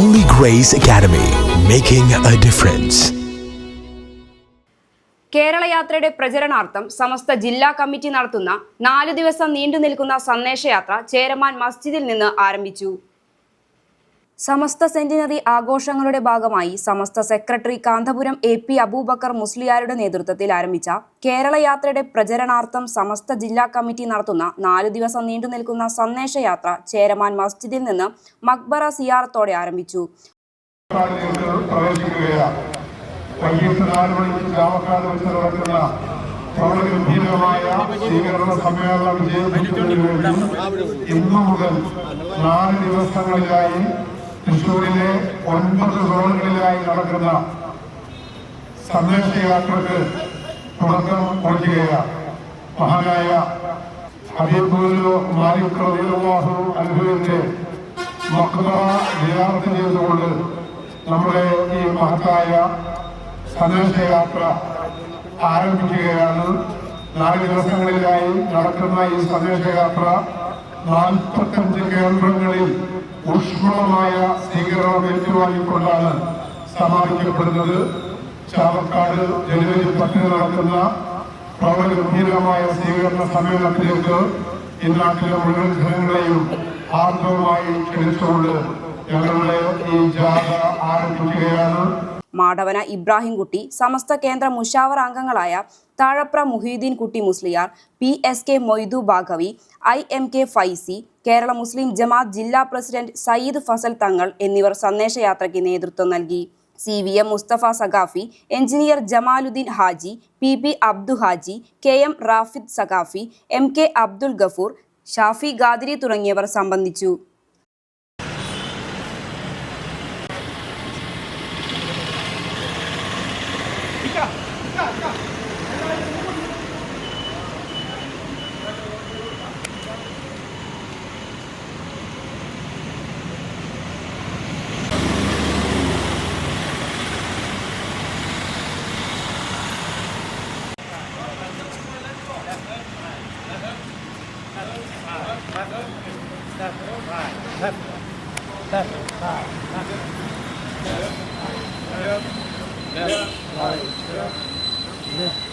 Holy Grace Academy, making a difference. Kerala യാത്രയുടെ പ്രചരണാർത്ഥം സമസ്ത ജില്ലാ കമ്മിറ്റി നടത്തുന്ന നാല് ദിവസം നീണ്ടു നിൽക്കുന്ന സന്ദേശയാത്ര ചേരമാൻ മസ്ജിദിൽ നിന്ന് ആരംഭിച്ചു സമസ്ത സെന്റിനറി ആഘോഷങ്ങളുടെ ഭാഗമായി Samastha secretary Kanthapuram A P Abubakar മുസ്ലിയാരുടെ നേതൃത്വത്തിൽ ആരംഭിച്ച കേരള യാത്രയുടെ പ്രചരണാർത്ഥം സമസ്ത ജില്ലാ കമ്മിറ്റി നടത്തുന്ന നാലു ദിവസം നീണ്ടു നിൽക്കുന്ന സന്ദേശയാത്ര ചേരമാൻ മസ്ജിദിൽ നിന്ന് മക്ബറ സിയാറത്തോടെ ആരംഭിച്ചു. വളരെ സ്വീകരണ സമ്മേളനം ഇന്നു മുതൽ നാല് ദിവസങ്ങളിലായി തൃശൂരിലെ ഒൻപത് സോണുകളിലായി നടക്കുന്ന സന്ദേശയാത്രക്ക് തുടക്കം കുറിക്കുകയാണ്. മഹാനായ ഹബീബുലോ മാലിക് അനുഭവിച്ച് സിയാറത്ത് ചെയ്തുകൊണ്ട് നമ്മുടെ ഈ മഹത്തായ സന്ദേശയാത്ര ആരംഭിക്കുകയാണ്. നാല് ദിവസങ്ങളിലായി നടക്കുന്ന ഈ സന്ദേശയാത്ര നാൽപ്പത്തഞ്ച് കേന്ദ്രങ്ങളിൽ ഊഷ്മളമായ സ്വീകരണം ഏറ്റുവാങ്ങിക്കൊണ്ടാണ് സമാപിക്കപ്പെടുന്നത്. ചാവക്കാട് ജനുവരി പത്തിന് നടക്കുന്ന വളരെ ഗംഭീരമായ സ്വീകരണ സമ്മേളനത്തിലേക്ക് ഇന്നാട്ടിലെ നാട്ടിലെ മുഴുവൻ ജനങ്ങളെയും ആർദ്രവുമായി ക്ഷണിച്ചുകൊണ്ട് ഞങ്ങളുടെ ഈ ജാഥ ആരംഭിക്കുകയാണ്. മാടവന ഇബ്രാഹിംകുട്ടി സമസ്ത കേന്ദ്ര മുഷാവർ അംഗങ്ങളായ Thazhapra Muhiyuddin Kutty Musliyar P S K Moidu Baqavi I M K Faizy Kerala Muslim Jamaath ജില്ലാ പ്രസിഡന്റ് സയ്യിദ് ഫസൽ തങ്ങൾ എന്നിവർ സന്ദേശയാത്രയ്ക്ക് നേതൃത്വം നൽകി. C V M Musthafa Saqafi engineer Jamaluddin Haji P P Abdu Haji K M Rafid Saqafi M K Abdul Gafoor Shafi Qadiri തുടങ്ങിയവർ സംബന്ധിച്ചു. Yeah.